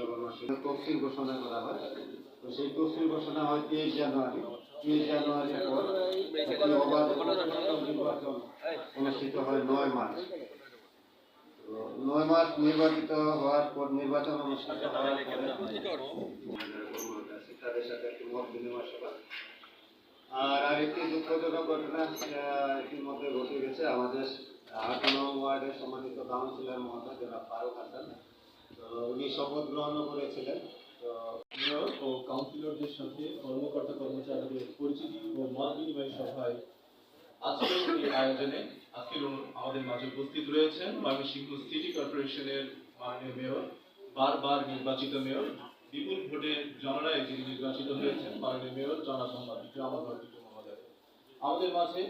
রাজস্ব তফসিল ঘোষণা হয় তো সেই তফসিল ঘোষণা হয় তেইশ জানুয়ারি তেইশ জানুয়ারির পর একটি অবাধ নির্বাচন অনুষ্ঠিত হয় নয় মার্চ নয় মার্চ নির্বাচিত হওয়ার পর নির্বাচন অনুষ্ঠিত হওয়ার তাদের সাথে একটি আর আরেকটি দুঃখজনক ঘটনা ইতিমধ্যে ঘটে গেছে। আমাদের আট নং ওয়ার্ডের সম্মানিত কাউন্সিলর মহোদয় জনাব ফারুক হাসান। উনি শপথ গ্রহণ করেছিলেন। ও কাউন্সিলরদের সাথে কর্মকর্তা কর্মচারীদের পরিচিতি ও মত বিনিময় সভায় আজকের এই আয়োজনে আমাদের মাঝে উপস্থিত রয়েছেন ময়মনসিংহ সিটি কর্পোরেশনের মাননীয় মেয়র, বারবার নির্বাচিত মেয়র, বিপুল ভোটে জনরায় যিনি নির্বাচিত হয়েছেন, মাননীয় মেয়র জনাব মোহাম্মদ আমাদের মাঝে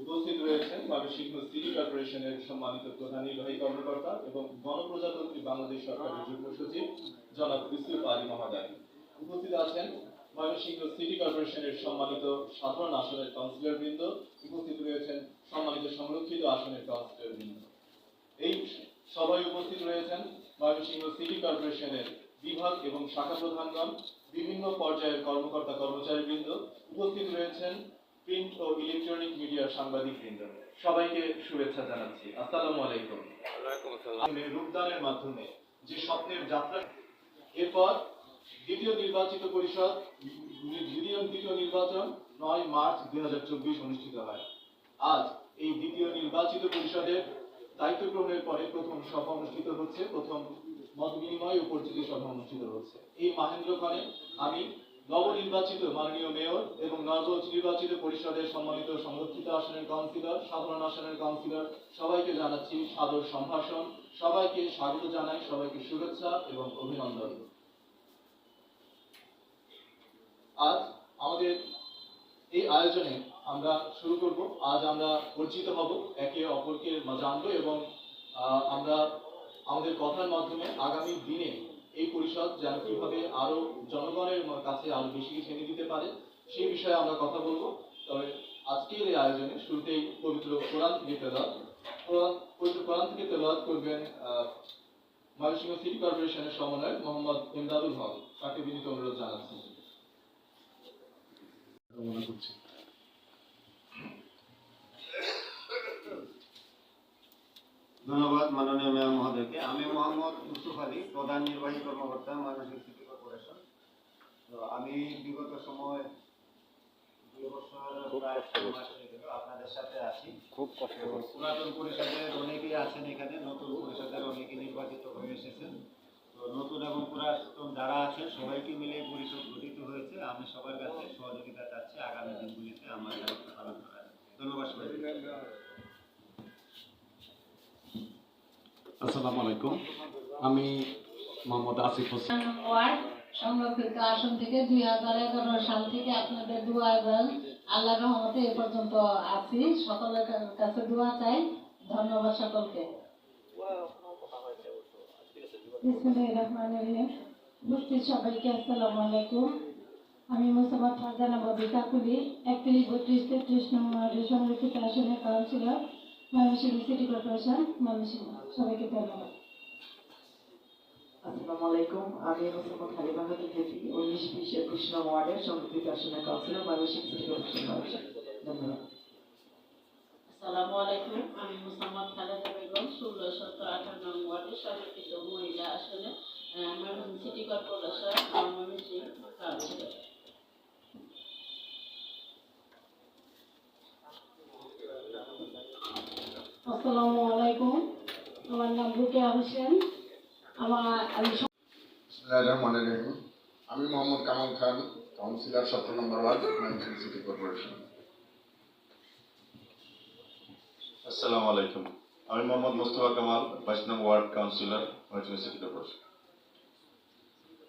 উপস্থিত রয়েছেন ময়মনসিংহ সিটি কর্পোরেশনের সম্মানিত প্রধান নির্বাহী কর্মকর্তা এবং গণপ্রজাতন্ত্রী বাংলাদেশ সরকারের যুগ্ম সচিব জনাব ইউসুফ আলী মহোদয় উপস্থিত আছেন ময়মনসিংহ সিটি কর্পোরেশনের সম্মানিত সাধারণ আসনের কাউন্সিলর বৃন্দ। উপস্থিত রয়েছেন সম্মানিত সংরক্ষিত আসনের কাউন্সিলর বৃন্দ। এই সবাই উপস্থিত রয়েছেন ময়মনসিংহ সিটি কর্পোরেশনের বিভাগ এবং শাখা প্রধানগণ, বিভিন্ন পর্যায়ের কর্মকর্তা কর্মচারী বৃন্দ উপস্থিত রয়েছেন প্রিন্ট ও ইলেকট্রনিক মিডিয়ার সাংবাদিক বৃন্দ সবাইকে শুভেচ্ছা জানাচ্ছি। আসসালামু আলাইকুম। রূপদানের মাধ্যমে যে স্বপ্নের যাত্রা এরপর দ্বিতীয় নির্বাচিত পরিষদ দ্বিতীয় দ্বিতীয় নির্বাচন নয় মার্চ দুই হাজার চব্বিশ অনুষ্ঠিত হয়। আজ এই দ্বিতীয় নির্বাচিত পরিষদের দায়িত্ব গ্রহণের পরে প্রথম সভা অনুষ্ঠিত হচ্ছে প্রথম মত বিনিময় ও পরিচিতি সভা অনুষ্ঠিত হচ্ছে। এই মাহেন্দ্রক্ষণে আমি নবনির্বাচিত মাননীয় মেয়র এবং নব নির্বাচিত পরিষদের সম্মানিত সংরক্ষিত আসনের কাউন্সিলর, সাধারণ আসনের কাউন্সিলর, সবাইকে জানাচ্ছি সাদর সম্ভাষণ। সবাইকে স্বাগত জানাই, সবাইকে শুভেচ্ছা এবং অভিনন্দন। আজ আমাদের এই আয়োজনে আমরা শুরু করব। আজ আমরা পরিচিত হব একে অপরকে জানব এবং আমরা আমাদের কথার মাধ্যমে আগামী দিনে এই পরিষদ যেন কীভাবে আরও জনগণের কাছে আরও বেশি কিছু এনে দিতে পারে, সেই বিষয়ে আমরা কথা বলব। তবে আজকের এই আয়োজনে শুরুতেই পবিত্র কোরআন থেকে তেলাওয়াত। পবিত্র কোরআন থেকে তেলাওয়াত করবেন ময়মনসিংহ সিটি কর্পোরেশনের সমন্বয়ক মোহাম্মদ ইমদাদুল হক। তাকে বিনীত অনুরোধ জানাচ্ছি। কামনা করছি। ধন্যবাদ মাননীয় মেয়র মহোদয়কে। আমি মোহাম্মদ ইউসুফ আলী প্রধান নির্বাহী কর্মকর্তা ময়মনসিংহ সিটি কর্পোরেশন। তো আমি বিগত সময় আপনাদের সাথে আছি। খুব কষ্ট পুরাতন পরিষদের অনেকেই আছেন এখানে নতুন পরিষদের অনেকে নির্বাচিত হয়ে এসেছেন। তো নতুন এবং পুরাতন যারা আছেন সবাইকে মিলে পরিষদ গঠিত হয়েছে। আমি সবার কাছে সহযোগিতা চাচ্ছি আগামী দিনগুলিতে আমার দায়িত্ব পালন করার। ধন্যবাদ আসসালামু আলাইকুম। আমি মোহাম্মদ আসিফ হোসেন। সংরক্ষিত আসন থেকে দুই হাজার এগারো সাল থেকে আপনাদের দোয়া এবং আল্লাহ রহমতে এ পর্যন্ত আছি। সকলের কাছে দোয়া চাই। ধন্যবাদ সকলকে। আমি ফারজানা কাকুলি একত্রিশ বত্রিশ তেত্রিশ নম্বর সংরক্ষিত আসনের councillor. Mymensingh city corporation Mymensingh সবাইকে ধন্যবাদ। আসসালামু আলাইকুম। আমি মোসাম্মদ হালিমা খাতুন হেপি উনিশ বিশ একুশ নং ওয়ার্ডের সংরক্ষিত আসনের কাউন্সিলর ময়মনসিংহ সিটি কর্পোরেশন ধন্যবাদ। আসসালামু আলাইকুম। আমি মুসাম্মদ খালেদা বেগম ষোলো সতেরো আঠারো নং ওয়ার্ডের সংরক্ষিত মহিলা আসনে আহ, Mymensingh city corporation Mymensingh councillor Hossain আমার আমি আমি মোহাম্মদ কামাল খান কাউন্সিলর সতেরো নম্বর ওয়ার্ড সিটি কর্পোরেশন আসসালামু আলাইকুম। আমি মোহাম্মদ মোস্তফা কামাল বাইশ নং ওয়ার্ড কাউন্সিলর সিটি কর্পোরেশন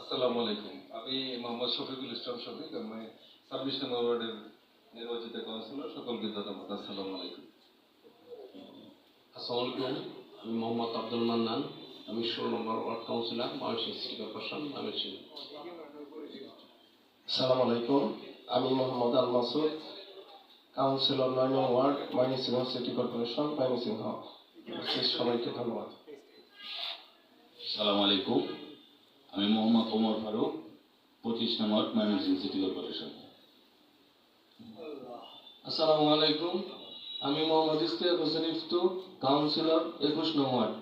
আসসালামু আলাইকুম। আমি মোহাম্মদ শফিকুল ইসলাম শফিক আমি ছাব্বিশ নম্বর ওয়ার্ডের নির্বাচিত কাউন্সিলর। সকলকে ধন্যবাদ। আসসালামু আলাইকুম। আসসালামু আলাইকুম। আমি মোহাম্মদ আব্দুল মান্নান। আমি ষোলো নম্বর ward councillor Mymensingh city corporation Mymensingh আসসালামু আলাইকুম। আমি মোহাম্মদ আল মাসুদ কাউন্সিলর নয় নং ward Mymensingh city corporation Mymensingh সবাইকে ধন্যবাদ। সালাম আলাইকুম। আমি মোহাম্মদ ওমর ফারুক পঁচিশ নম্বর ময়মনসিংহ সিটি কর্পোরেশন। আসসালামু আলাইকুম। আমি মোহাম্মদ ইস্তিয়াক হোসেন ইফতু কাউন্সিলর একুশ নং ওয়ার্ড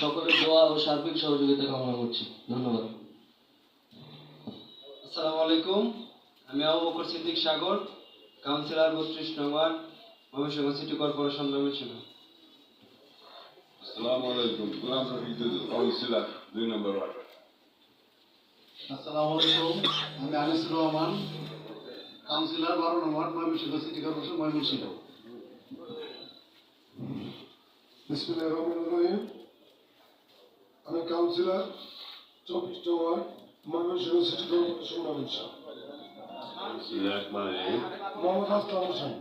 সকলের দোয়া ও সার্বিক সহযোগিতা কামনা করছি। ধন্যবাদ। আসসালামু আলাইকুম। আমি আবু বকর সিদ্দিক সাগর কাউন্সিলর বত্রিশ নং ward Mymensingh city corporation Mymensingh. আসসালামু আলাইকুম। গোলাম রফিকুল কাউন্সিলর দুই নম্বর ওয়ার্ড। আসসালামু আলাইকুম। আমি আনিসুর রহমান কাউন্সিলর বারো নম্বর ময়মনসিংহ সিটি কর্পোরেশন ময়মনসিংহ। বিসমিল্লাহির রহমানির রহিম আমি কাউন্সিলর চব্বিশ ward Mymensingh city corporation Mymensingh Mohammad Aslam Hossain.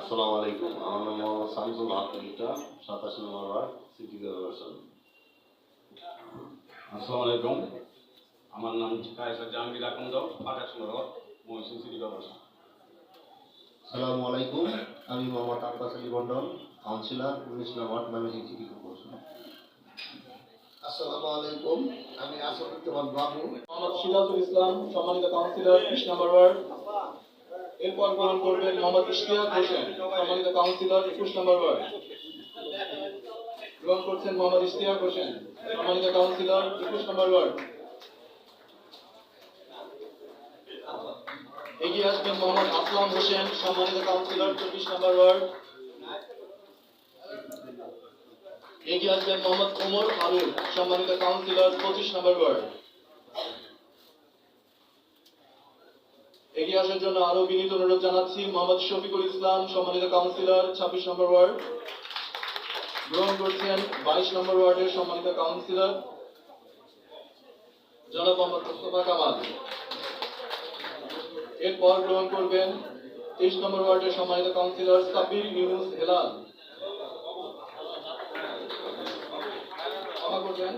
আসসালামু আলাইকুম। আমার নাম মোহাম্মদ শামসুল হক লিটা সাতাশ নম্বর ওয়ার্ড সিটি কর্পোরেশন। আসসালামু আলাইকুম। আমার নাম কায়সার জাহাঙ্গীর আকন্দ আঠাশ নম্বর ওয়ার্ড ময়মনসিংহ সিটি কর্পোরেশন। আসসালামু আলাইকুম। আমি মোহাম্মদ আব্বাস আলী মন্ডল কাউন্সিলর উনিশ নম্বর ওয়ার্ড ময়মনসিংহ সিটি কর্পোরেশন। আসসালামু আলাইকুম আমি আসাদুজ্জামান বাবু। মোহাম্মদ সিরাজুল ইসলাম সম্মানিত কাউন্সিলর বিশ নম্বর ওয়ার্ড। এরপর গ্রহণ করবেন মোহাম্মদ ইশতিয়াক হোসেন সম্মানিত কাউন্সিলর একুশ নম্বর ওয়ার্ড। গ্রহণ করছেন মোহাম্মদ ইশতিয়াক হোসেন সম্মানিত কাউন্সিলর একুশ নম্বর ওয়ার্ড। এগিয়ে আসবেন মোহাম্মদ আসলাম হোসেন, সম্মানিত কাউন্সিলর, চব্বিশ নম্বর ওয়ার্ড। এগিয়ে আসবেন মোহাম্মদ ওমর ফারুক, সম্মানিত কাউন্সিলর, পঁচিশ নম্বর ওয়ার্ড। এগিয়ে আসার জন্য আরও বিনীত অনুরোধ জানাচ্ছি মোহাম্মদ শফিকুল ইসলাম, সম্মানিত কাউন্সিলর, ছাব্বিশ নম্বর ওয়ার্ড। গ্রহণ করছেন বাইশ নম্বর ওয়ার্ডের সম্মানিত কাউন্সিলর, জনাব মোহাম্মদ মোস্তফা কামাল। এরপর গ্রহণ করবেন তেইশ নম্বর ওয়ার্ডের সম্মানিত কাউন্সিলর সাবির ইউনুস হেলাল। ক্ষমা করবেন।